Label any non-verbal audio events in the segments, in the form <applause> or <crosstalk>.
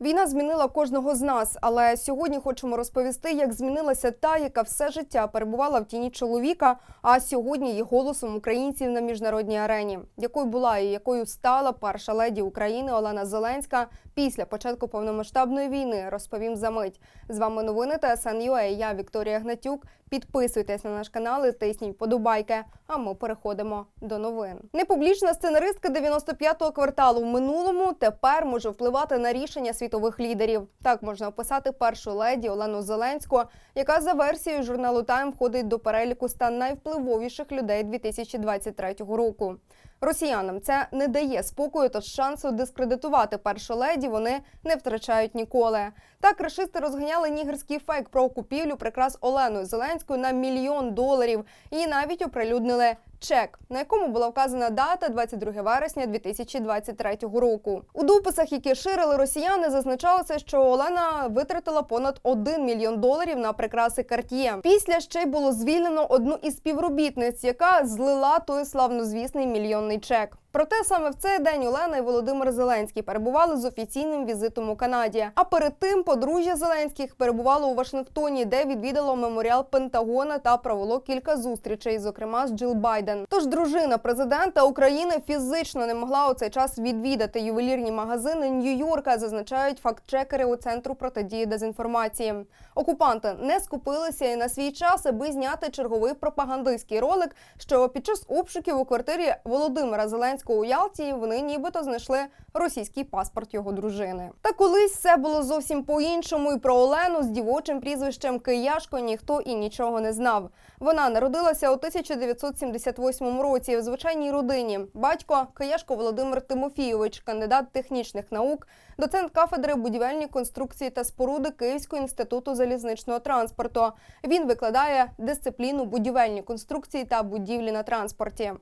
Війна змінила кожного з нас, але сьогодні хочемо розповісти, як змінилася та, яка все життя перебувала в тіні чоловіка, а сьогодні є голосом українців на міжнародній арені. Якою була і якою стала перша леді України Олена Зеленська після початку повномасштабної війни, розповім за мить. З вами новини ТСН.UA, Я Вікторія Гнатюк. Підписуйтесь на наш канал і тисніть подобайки. А ми переходимо до новин. Непублічна сценаристка 95-го кварталу в минулому тепер може впливати на рішення світових лідерів. Так можна описати першу леді Олену Зеленську, яка за версією журналу Time входить до переліку ста найвпливовіших людей 2023 року. Росіянам це не дає спокою, тож шансу дискредитувати першу леді вони не втрачають ніколи. Так рашисти розганяли нігерський фейк про купівлю прикрас Оленою Зеленською на мільйон доларів і навіть оприлюднили чек, на якому була вказана дата 22 вересня 2023 року. У дописах, які ширили росіяни, зазначалося, що Олена витратила понад 1 мільйон доларів на прикраси Cartier. Після ще й було звільнено одну із співробітниць, яка злила той славнозвісний мільйонний чек. Проте саме в цей день Олена і Володимир Зеленський перебували з офіційним візитом у Канаді. А перед тим подружжя Зеленських перебувало у Вашингтоні, де відвідало меморіал Пентагона та провело кілька зустрічей, зокрема з Джил Байден. Тож дружина президента України фізично не могла у цей час відвідати ювелірні магазини Нью-Йорка, зазначають фактчекери у центру протидії дезінформації. Окупанти не скупилися і на свій час, аби зняти черговий пропагандистський ролик, що під час обшуків у квартирі Володимира Зеленського у Ялті вони нібито знайшли російський паспорт його дружини. Та колись все було зовсім по-іншому, і про Олену з дівочим прізвищем Кияшко ніхто і нічого не знав. Вона народилася у 1978 році в звичайній родині. Батько Кияшко Володимир Тимофійович, кандидат технічних наук, доцент кафедри будівельні конструкції та споруди Київського інституту залізничного транспорту. Він викладає дисципліну будівельні конструкції та будівлі на транспорті.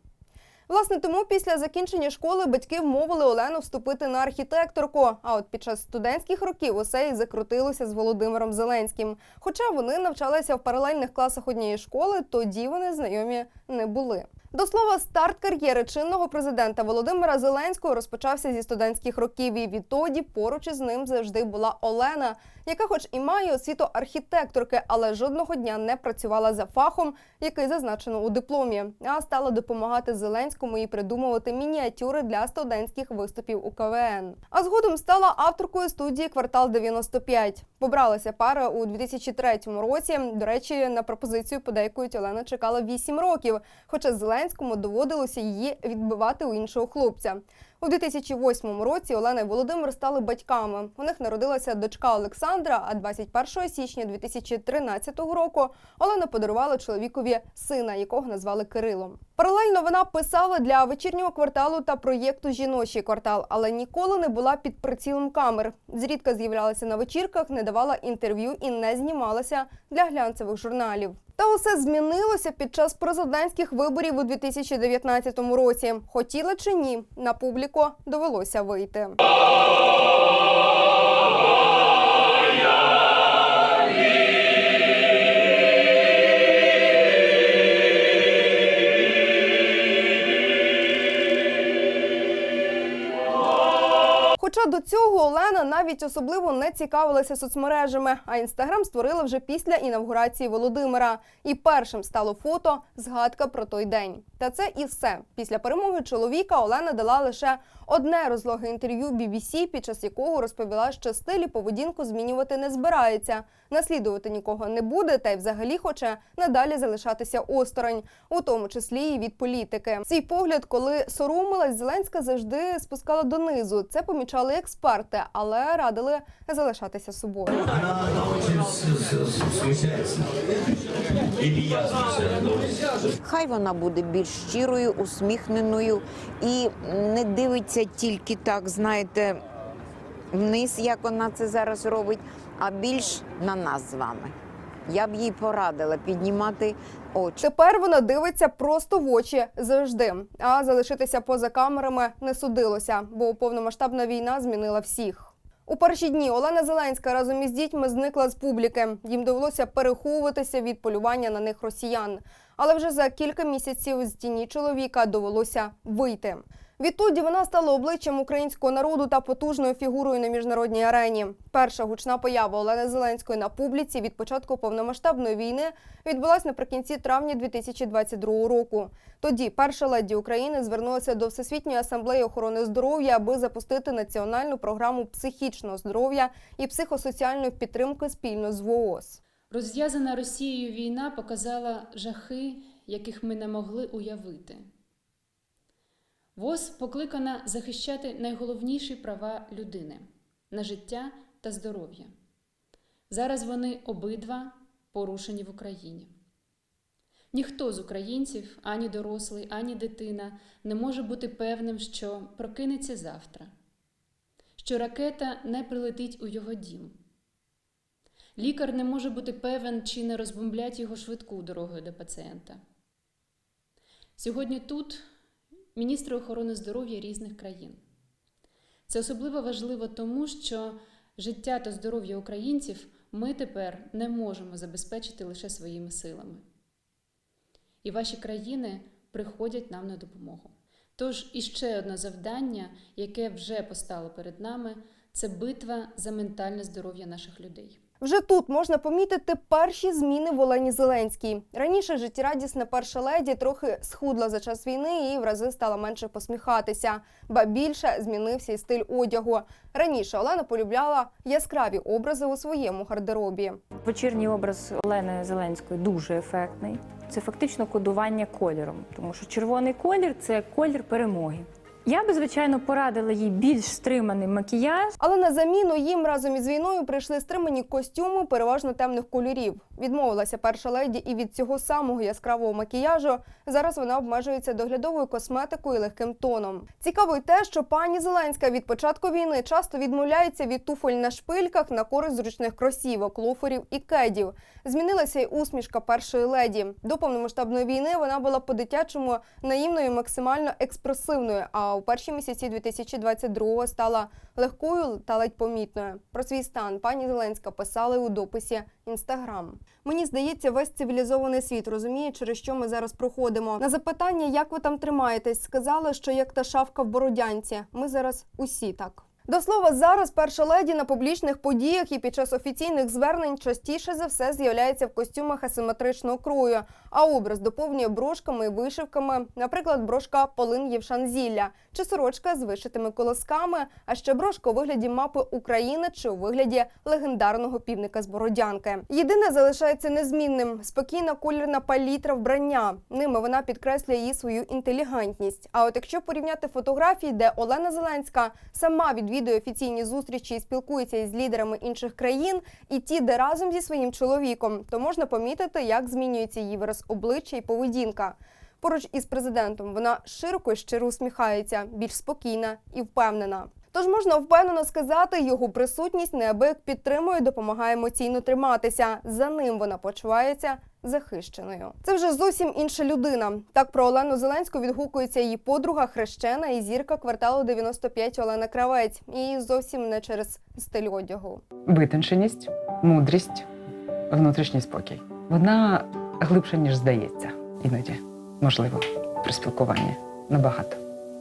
Власне, тому після закінчення школи батьки вмовили Олену вступити на архітекторку. А от під час студентських років усе і закрутилося з Володимиром Зеленським. Хоча вони навчалися в паралельних класах однієї школи, тоді вони знайомі не були. До слова, старт кар'єри чинного президента Володимира Зеленського розпочався зі студентських років. І відтоді поруч із ним завжди була Олена, яка, хоч і має освіту архітекторки, але жодного дня не працювала за фахом, який зазначено у дипломі, а стала допомагати Зеленському і придумувати мініатюри для студентських виступів у КВН. А згодом стала авторкою студії Квартал 95. Побралася пара у 2003 році. До речі, на пропозицію подейкують Олена чекала 8 років, хоча Зеленському доводилося її відбивати у іншого хлопця. У 2008 році Олена і Володимир стали батьками. У них народилася дочка Олександра. А 21 січня 2013 року Олена подарувала чоловікові сина, якого назвали Кирилом. Паралельно вона писала для вечірнього кварталу та проєкту Жіночий квартал, але ніколи не була під прицілом камер. Зрідка з'являлася на вечірках, не давала інтерв'ю і не знімалася для глянцевих журналів. Та усе змінилося під час президентських виборів у 2019 році. Хотіла чи ні, на публіку довелося вийти. Хоча до цього Олена навіть особливо не цікавилася соцмережами, а інстаграм створила вже після інавгурації Володимира. І першим стало фото згадка про той день. Та це і все. Після перемоги чоловіка Олена дала лише одне розлоге інтерв'ю BBC, під час якого розповіла, що стиль і поведінку змінювати не збирається, наслідувати нікого не буде, та й взагалі хоче надалі залишатися осторонь, у тому числі і від політики. Свій погляд, коли соромилась, Зеленська завжди спускала донизу. Це помічали експерти, але радили залишатися собою. Хай вона буде більш щирою, усміхненою і не дивиться тільки так, знаєте, вниз, як вона це зараз робить, а більш на нас з вами. Я б їй порадила піднімати очі. Тепер вона дивиться просто в очі завжди. А залишитися поза камерами не судилося, бо повномасштабна війна змінила всіх. У перші дні Олена Зеленська разом із дітьми зникла з публіки. Їм довелося переховуватися від полювання на них росіян. Але вже за кілька місяців з тіні чоловіка довелося вийти. Відтоді вона стала обличчям українського народу та потужною фігурою на міжнародній арені. Перша гучна поява Олени Зеленської на публіці від початку повномасштабної війни відбулась наприкінці травня 2022 року. Тоді перша леді України звернулася до Всесвітньої асамблеї охорони здоров'я, аби запустити національну програму психічного здоров'я і психосоціальної підтримки спільно з ВООЗ. Розв'язана Росією війна показала жахи, яких ми не могли уявити. ВОЗ покликана захищати найголовніші права людини на життя та здоров'я. Зараз вони обидва порушені в Україні. Ніхто з українців, ані дорослий, ані дитина, не може бути певним, що прокинеться завтра, що ракета не прилетить у його дім. Лікар не може бути певен, чи не розбомблять його швидку дорогою до пацієнта. Сьогодні тут міністри охорони здоров'я різних країн. Це особливо важливо тому, що життя та здоров'я українців ми тепер не можемо забезпечити лише своїми силами. І ваші країни приходять нам на допомогу. Тож іще одне завдання, яке вже постало перед нами, це битва за ментальне здоров'я наших людей. Вже тут можна помітити перші зміни в Олені Зеленській. Раніше життєрадісна перша леді трохи схудла за час війни і в рази стала менше посміхатися. Ба більше змінився і стиль одягу. Раніше Олена полюбляла яскраві образи у своєму гардеробі. Вечірній образ Олени Зеленської дуже ефектний. Це фактично кодування кольором, тому що червоний колір це колір перемоги. Я би, звичайно, порадила їй більш стриманий макіяж. Але на заміну їм разом із війною прийшли стримані костюми переважно темних кольорів. Відмовилася перша леді і від цього самого яскравого макіяжу. Зараз вона обмежується доглядовою косметикою і легким тоном. Цікаво й те, що пані Зеленська від початку війни часто відмовляється від туфоль на шпильках на користь зручних кросівок, лоферів і кедів. Змінилася й усмішка першої леді. До повномасштабної війни вона була по-дитячому наївною, максимально експресивною. А у перші місяці 2022-го стала легкою та ледь помітною. Про свій стан пані Зеленська писали у дописі Інстаграм. Мені здається, весь цивілізований світ розуміє, через що ми зараз проходимо. На запитання, як ви там тримаєтесь, сказали, що як та шавка в бородянці. Ми зараз усі так. До слова, зараз перша леді на публічних подіях і під час офіційних звернень частіше за все з'являється в костюмах асиметричного крою, а образ доповнює брошками і вишивками, наприклад, брошка Полин Євшанзілля чи сорочка з вишитими колосками, а ще брошка у вигляді мапи України чи у вигляді легендарного півника з Бородянки. Єдине залишається незмінним спокійна колірна палітра вбрання. Ними вона підкреслює її свою інтелігентність. А от якщо порівняти фотографії, де Олена Зеленська сама відвідує офіційні зустрічі і спілкується із лідерами інших країн, і ті, де разом зі своїм чоловіком, то можна помітити, як змінюється її вираз обличчя і поведінка. Поруч із президентом вона широко і щиро усміхається, більш спокійна і впевнена. Тож можна впевнено сказати, його присутність неабияк підтримує, допомагає емоційно триматися. За ним вона почувається захищеною. Це вже зовсім інша людина. Так про Олену Зеленську відгукується її подруга, хрещена і зірка кварталу 95 Олена Кравець. І зовсім не через стиль одягу. витонченість, мудрість, внутрішній спокій. Вона глибша, ніж здається, іноді, можливо, при спілкуванні. Набагато.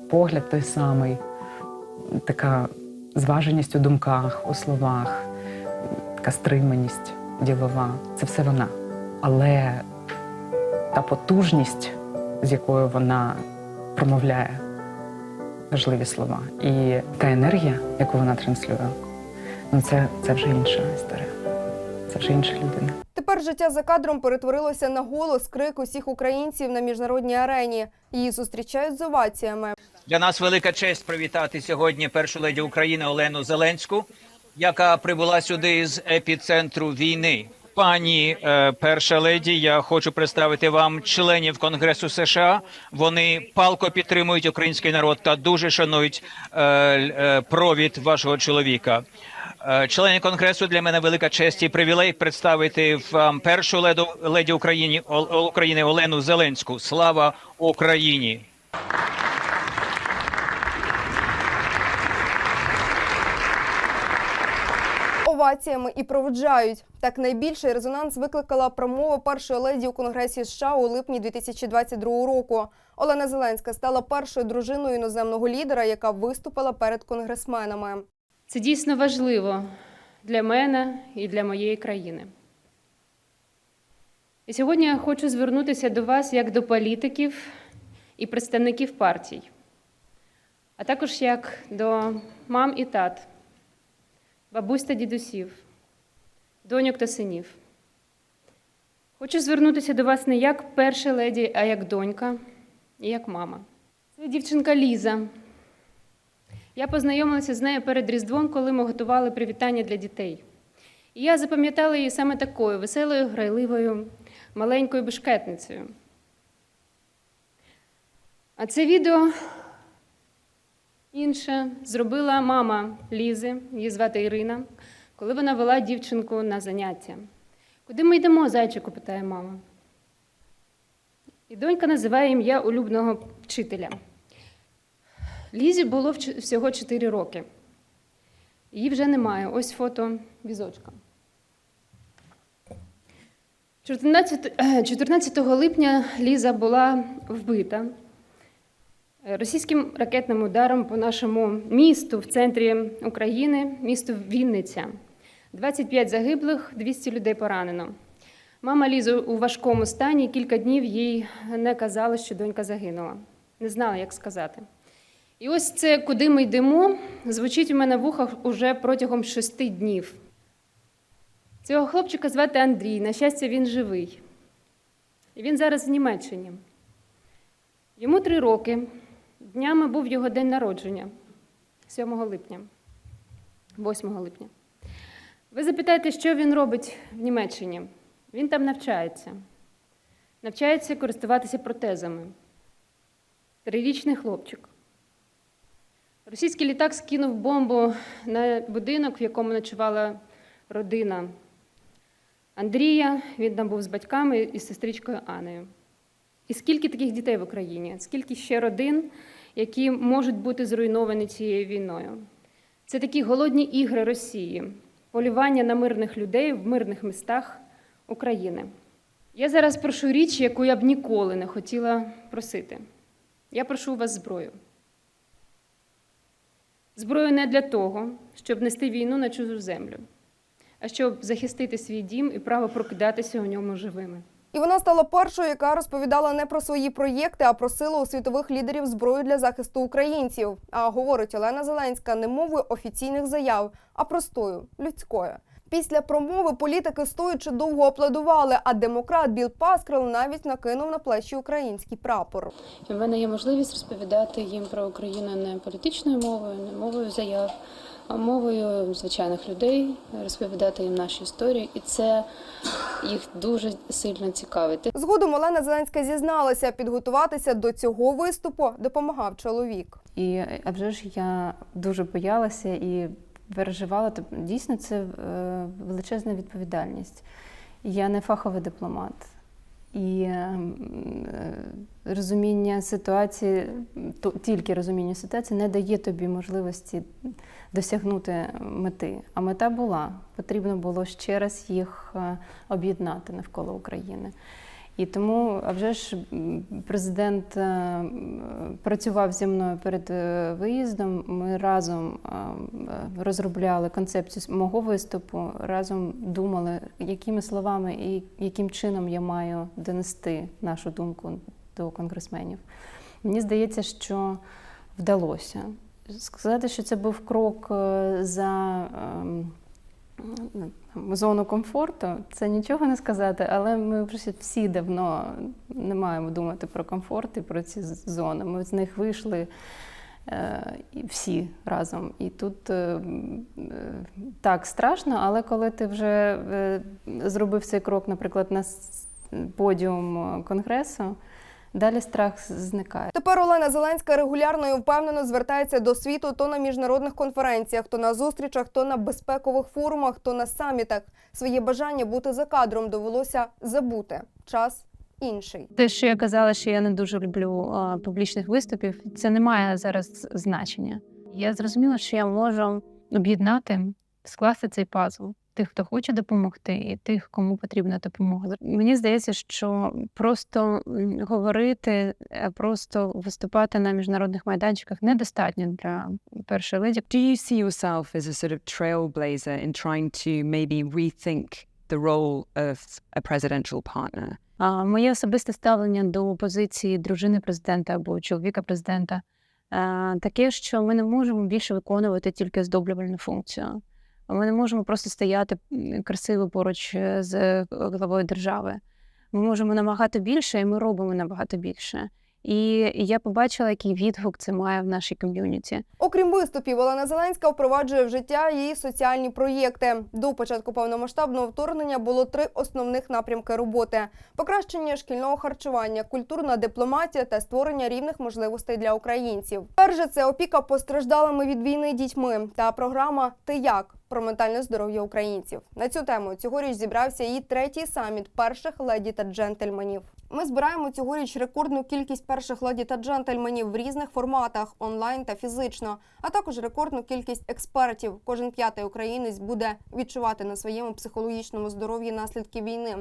Погляд той самий, така зваженість у думках, у словах, така стриманість ділова. Це все вона. Але та потужність, з якою вона промовляє важливі слова, і та енергія, яку вона транслює, Ну, це, це вже інша історія. Це вже інша людина. Тепер життя за кадром перетворилося на голос крик усіх українців на міжнародній арені. Її зустрічають з оваціями. Для нас велика честь привітати сьогодні першу леді України Олену Зеленську, яка прибула сюди з епіцентру війни. Пані е, перша леді, я хочу представити вам членів Конгресу США. Вони палко підтримують український народ та дуже шанують е, е, провід вашого чоловіка. Е, Члени конгресу для мене велика честь і привілей представити вам першу леду леді України України Олену Зеленську. Слава Україні! оваціями і проводжають. Так найбільший резонанс викликала промова першої леді у Конгресі США у липні 2022 року. Олена Зеленська стала першою дружиною іноземного лідера, яка виступила перед конгресменами. Це дійсно важливо для мене і для моєї країни. І сьогодні я хочу звернутися до вас як до політиків і представників партій, а також як до мам і тат, бабусь та дідусів, доньок та синів. Хочу звернутися до вас не як перша леді, а як донька і як мама. Це дівчинка Ліза. Я познайомилася з нею перед Різдвом, коли ми готували привітання для дітей. І я запам'ятала її саме такою веселою, грайливою, маленькою бешкетницею. А це відео інше зробила мама Лізи, її звати Ірина, коли вона вела дівчинку на заняття. Куди ми йдемо, зайчику? питає мама. І донька називає ім'я улюбленого вчителя. Лізі було всього 4 роки. Її вже немає. Ось фото візочка. 14, е, 14 липня Ліза була вбита е, російським ракетним ударом по нашому місту в центрі України, місту Вінниця. 25 загиблих, 200 людей поранено. Мама Лізи у важкому стані, кілька днів їй не казали, що донька загинула. Не знала, як сказати. І ось це, куди ми йдемо, звучить у мене в ухах уже протягом шести днів. Цього хлопчика звати Андрій. На щастя, він живий. І він зараз в Німеччині. Йому три роки. Днями був його день народження 7 липня, 8 липня. Ви запитаєте, що він робить в Німеччині? Він там навчається. Навчається користуватися протезами. Трирічний хлопчик. Російський літак скинув бомбу на будинок, в якому ночувала родина Андрія. Він там був з батьками і з сестричкою Анею. І скільки таких дітей в Україні? Скільки ще родин, які можуть бути зруйновані цією війною? Це такі голодні ігри Росії, полювання на мирних людей в мирних містах України. Я зараз прошу річ, яку я б ніколи не хотіла просити. Я прошу у вас зброю. Зброю не для того, щоб нести війну на чужу землю, а щоб захистити свій дім і право прокидатися у ньому живими. І вона стала першою, яка розповідала не про свої проєкти, а просила у світових лідерів зброю для захисту українців. А говорить Олена Зеленська не мовою офіційних заяв, а простою людською. Після промови політики стоячи довго аплодували, а демократ Біл Паскрел навіть накинув на плечі український прапор. І в мене є можливість розповідати їм про Україну не політичною мовою, не мовою заяв, а мовою звичайних людей, розповідати їм наші історії, і це їх дуже сильно цікавить. Згодом Олена Зеленська зізналася, підготуватися до цього виступу допомагав чоловік. І а вже ж я дуже боялася і переживала. Тобто, Дійсно, це е, величезна відповідальність. Я не фаховий дипломат. І е, м, е, розуміння ситуації, тільки розуміння ситуації не дає тобі можливості досягнути мети. А мета була. Потрібно було ще раз їх е, об'єднати навколо України. І тому, а вже ж президент е, працював зі мною перед е, виїздом. Ми разом е, розробляли концепцію мого виступу, разом думали, якими словами і яким чином я маю донести нашу думку до конгресменів. Мені здається, що вдалося. Сказати, що це був крок за. Ну, зону комфорту, це нічого не сказати, але ми всі давно не маємо думати про комфорт і про ці зони. Ми з них вийшли е, всі разом. І тут е, е, так страшно, але коли ти вже зробив цей крок, наприклад, на подіум конгресу, далі страх зникає. Тепер Олена Зеленська регулярно і впевнено звертається до світу то на міжнародних конференціях, то на зустрічах, то на безпекових форумах, то на самітах. Своє бажання бути за кадром довелося забути. Час інший. Те, що я казала, що я не дуже люблю а, публічних виступів, це не має зараз значення. Я зрозуміла, що я можу об'єднати скласти цей пазл. Тих, хто хоче допомогти, і тих, кому потрібна допомога. Мені здається, що просто говорити, е, просто виступати на міжнародних майданчиках недостатньо для першої леді. Do you see yourself as a sort of trailblazer in trying to maybe rethink the role of a presidential partner? А моє особисте ставлення до позиції дружини президента або чоловіка президента е, таке, що ми не можемо більше виконувати тільки здоблювальну функцію. Ми не можемо просто стояти красиво поруч е, з е, главою держави. Ми можемо набагато більше, і ми робимо набагато більше. І я побачила, який відгук це має в нашій ком'юніті. Окрім виступів, Олена Зеленська впроваджує в життя її соціальні проєкти. До початку повномасштабного вторгнення було три основних напрямки роботи: покращення шкільного харчування, культурна дипломатія та створення рівних можливостей для українців. Перше це опіка постраждалими від війни дітьми та програма Ти як про ментальне здоров'я українців. На цю тему цьогоріч зібрався її третій саміт перших леді та джентльменів. Ми збираємо цьогоріч рекордну кількість перших леді та джентльменів в різних форматах онлайн та фізично, а також рекордну кількість експертів. Кожен п'ятий українець буде відчувати на своєму психологічному здоров'ї наслідки війни.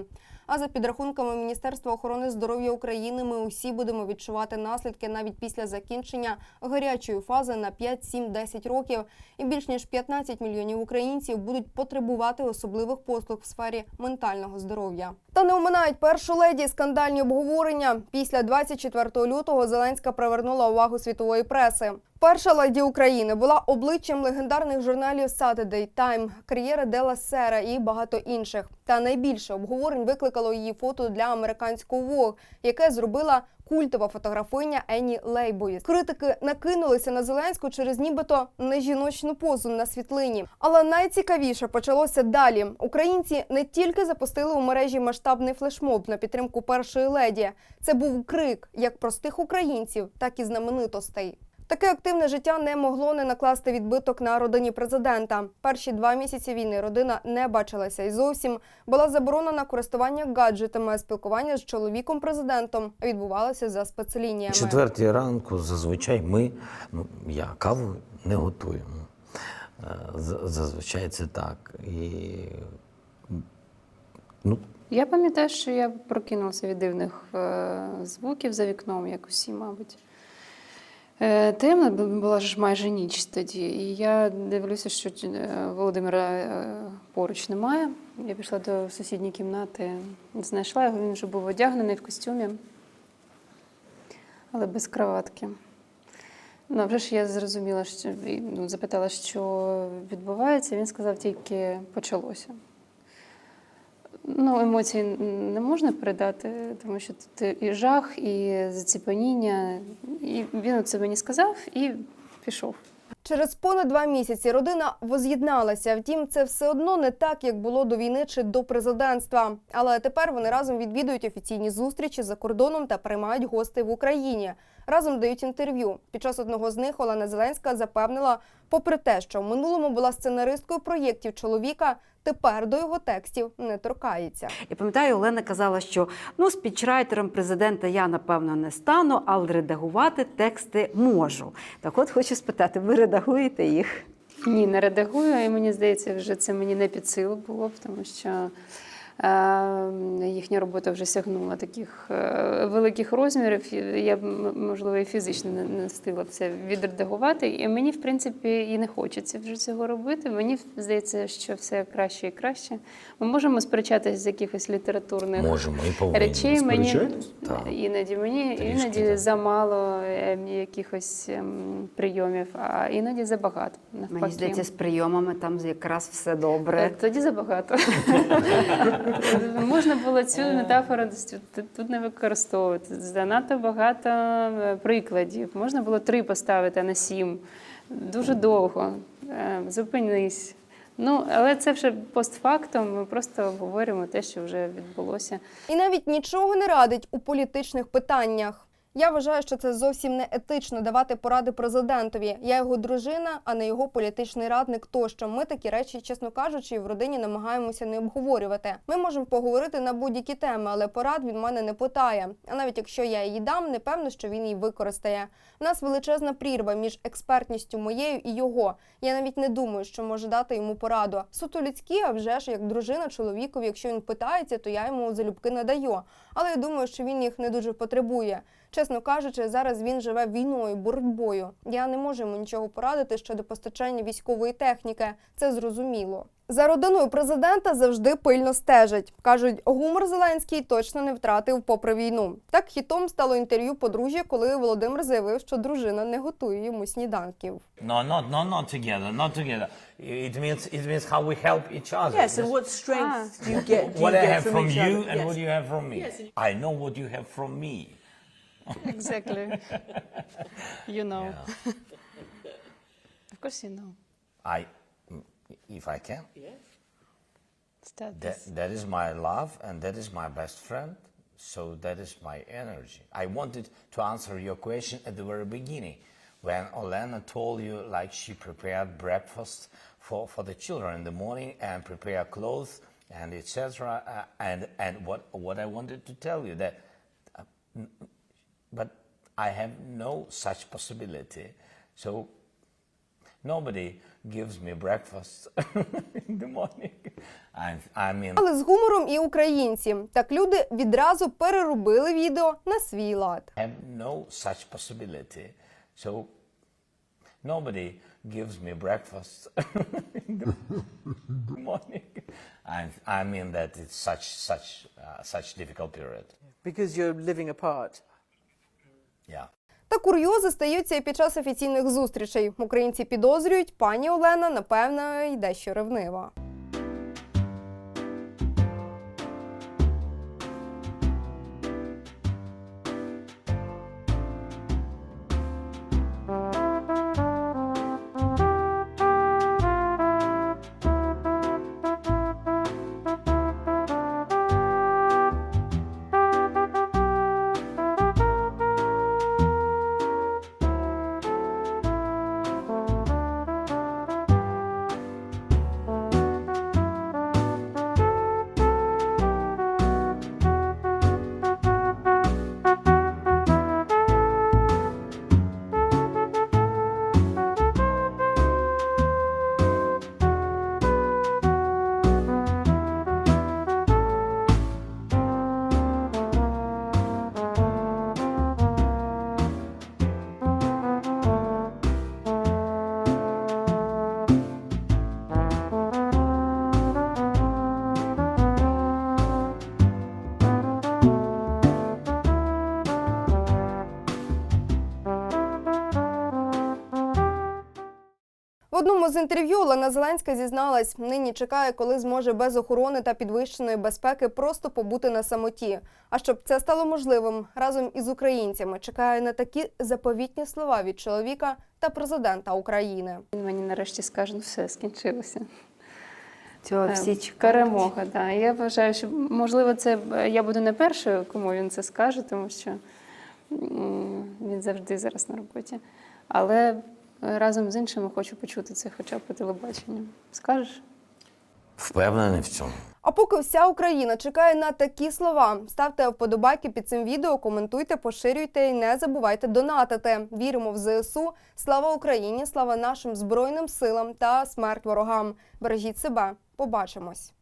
А за підрахунками Міністерства охорони здоров'я України, ми усі будемо відчувати наслідки навіть після закінчення гарячої фази на 5, 7, 10 років. І більш ніж 15 мільйонів українців будуть потребувати особливих послуг в сфері ментального здоров'я. Та не оминають першу леді скандальні обговорення. Після 24 лютого Зеленська привернула увагу світової преси. Перша леді України була обличчям легендарних журналів Saturday Time, кар'єри Дела Сера і багато інших. Та найбільше обговорень викликало її фото для американського Vogue, яке зробила культова фотографиня Енні Лейбовіт. Критики накинулися на Зеленську через нібито нежіночну позу на світлині. Але найцікавіше почалося далі. Українці не тільки запустили у мережі масштабний флешмоб на підтримку першої леді. Це був крик як простих українців, так і знаменитостей. Таке активне життя не могло не накласти відбиток на родині президента. Перші два місяці війни родина не бачилася і зовсім була заборонена користування гаджетами. Спілкування з чоловіком президентом відбувалося за спецлініями. Четвертій ранку зазвичай ми, ну я каву не готуємо. Е, Зазвичай це так. І ну, Я пам'ятаю, що я прокинулася від дивних е, звуків за вікном, як усі, мабуть. Е, темно була ж майже ніч тоді. І я дивлюся, що е, Володимира е, поруч немає. Я пішла до сусідньої кімнати, знайшла його, він вже був одягнений в костюмі, але без кроватки. Ну, вже ж я зрозуміла, що ну, запитала, що відбувається. Він сказав тільки почалося. Ну, емоції не можна передати, тому що тут і жах, і заціпаніння. І він це мені сказав і пішов. Через понад два місяці родина воз'єдналася. Втім, це все одно не так, як було до війни чи до президентства. Але тепер вони разом відвідують офіційні зустрічі за кордоном та приймають гостей в Україні. Разом дають інтерв'ю. Під час одного з них Олена Зеленська запевнила, попри те, що в минулому була сценаристкою проєктів чоловіка, тепер до його текстів не торкається. Я пам'ятаю, Олена казала, що ну, спічрайтером президента я напевно не стану, але редагувати тексти можу. Так от хочу спитати, ви редагуєте їх? Ні, не редагую, і мені здається, вже це мені не під силу було б, тому що їхня робота вже сягнула таких е, великих розмірів. Я б, можливо, і фізично не, встигла б це відредагувати. І мені, в принципі, і не хочеться вже цього робити. Мені здається, що все краще і краще. Ми можемо сперечатися з якихось літературних можемо і речей. Мені Так. іноді мені Трішки, іноді так. замало ем, якихось ем, прийомів, а іноді забагато. Навпаки. Мені здається, з прийомами там якраз все добре. Е, Тоді забагато. <laughs> Можна було цю метафору десь тут- не використовувати. Занадто багато е, прикладів. Можна було три поставити, а не сім. Дуже довго. Е, Зупинись. Ну, але це вже постфактом. Ми просто обговорюємо те, що вже відбулося. І навіть нічого не радить у політичних питаннях. Я вважаю, що це зовсім не етично давати поради президентові. Я його дружина, а не його політичний радник. Тощо ми такі речі, чесно кажучи, в родині намагаємося не обговорювати. Ми можемо поговорити на будь-які теми, але порад він мене не питає. А навіть якщо я її дам, не певно, що він її використає. У нас величезна прірва між експертністю моєю і його. Я навіть не думаю, що може дати йому пораду. Суто людські, а вже ж як дружина чоловікові, якщо він питається, то я йому залюбки надаю. Але я думаю, що він їх не дуже потребує. Чесно кажучи, зараз він живе війною, боротьбою. Я не можу йому нічого порадити щодо постачання військової техніки. Це зрозуміло. За родиною президента завжди пильно стежать. кажуть, гумор Зеленський точно не втратив попри війну. Так хітом стало інтерв'ю подружжя, коли Володимир заявив, що дружина не готує йому сніданків. No, not, no, not together, not together. It means, it means how we help each other. Yes, and what strength do you get? Do what you I get have from, from you and Yes. what you have from me. I know what you have from me. Exactly. <laughs> you know. of course you know. I, if I can. Start That, that is my love and that is my best friend. So that is my energy. I wanted to answer your question at the very beginning when Olena told you like she prepared breakfast for, for the children in the morning and prepare clothes and etc. Uh, and and what what I wanted to tell you that, uh, n- but I have no such possibility. So nobody gives me breakfast in the morning. I I mean. Але з гумором і українці. Так люди відразу переробили відео на свій лад. I have no such possibility. So nobody gives me breakfast in the morning. I, I mean that it's such such uh, such difficult period. Because you're living apart. Yeah. Та курйози стаються і під час офіційних зустрічей. Українці підозрюють, пані Олена, напевно, йде що ревнива. Одному з інтерв'ю Олена Зеленська зізналась, нині чекає, коли зможе без охорони та підвищеної безпеки просто побути на самоті. А щоб це стало можливим, разом із українцями чекає на такі заповітні слова від чоловіка та президента України. Він мені нарешті скаже, ну все, скінчилося. Цього Е, всі чекають. Перемога, так. Я вважаю, що можливо, це е, я буду не першою, кому він це скаже, тому що він завжди зараз на роботі. Але разом з іншими хочу почути це хоча б по телебаченню. Скажеш? Впевнений в цьому. А поки вся Україна чекає на такі слова, ставте вподобайки під цим відео, коментуйте, поширюйте і не забувайте донатити. Віримо в ЗСУ. Слава Україні! Слава нашим збройним силам та смерть ворогам! Бережіть себе. Побачимось.